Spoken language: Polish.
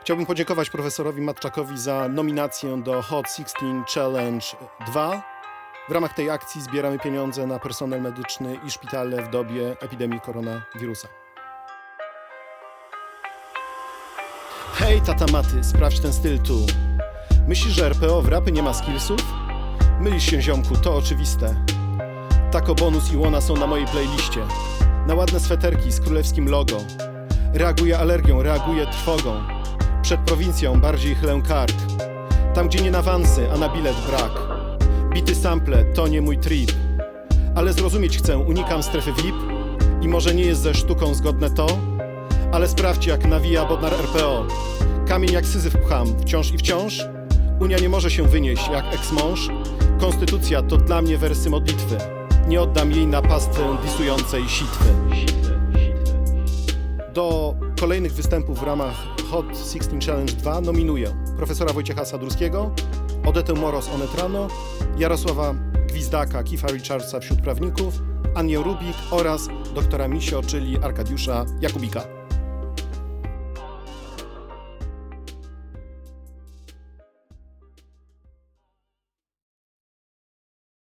Chciałbym podziękować profesorowi Matczakowi za nominację do Hot 16 Challenge 2. W ramach tej akcji zbieramy pieniądze na personel medyczny i szpitale w dobie epidemii koronawirusa. Hej, tata Maty, sprawdź ten styl tu. Myślisz, że RPO w rapy nie ma skillsów? Mylisz się, ziomku, to oczywiste. Tako bonus i łona są na mojej playliście. Na ładne sweterki z królewskim logo. Reaguję alergią, reaguję trwogą. Przed prowincją bardziej chlę kark. Tam, gdzie nie na wansy, a na bilet brak. Bity sample to nie mój trip. Ale zrozumieć chcę, unikam strefy VIP. I może nie jest ze sztuką zgodne to, ale sprawdźcie jak nawija Bodnar RPO. Kamień jak syzyf pcham, wciąż i wciąż. Unia nie może się wynieść jak eks-mąż. Konstytucja to dla mnie wersy modlitwy. Nie oddam jej na pastwę disującej sitwy. Do kolejnych występów w ramach Hot 16 Challenge 2 nominuję profesora Wojciecha Sadurskiego, Odetę Moros Onetrano, Jarosława Gwizdaka, Kifa Richardsa wśród prawników, Anię Rubik oraz doktora Misio, czyli Arkadiusza Jakubika.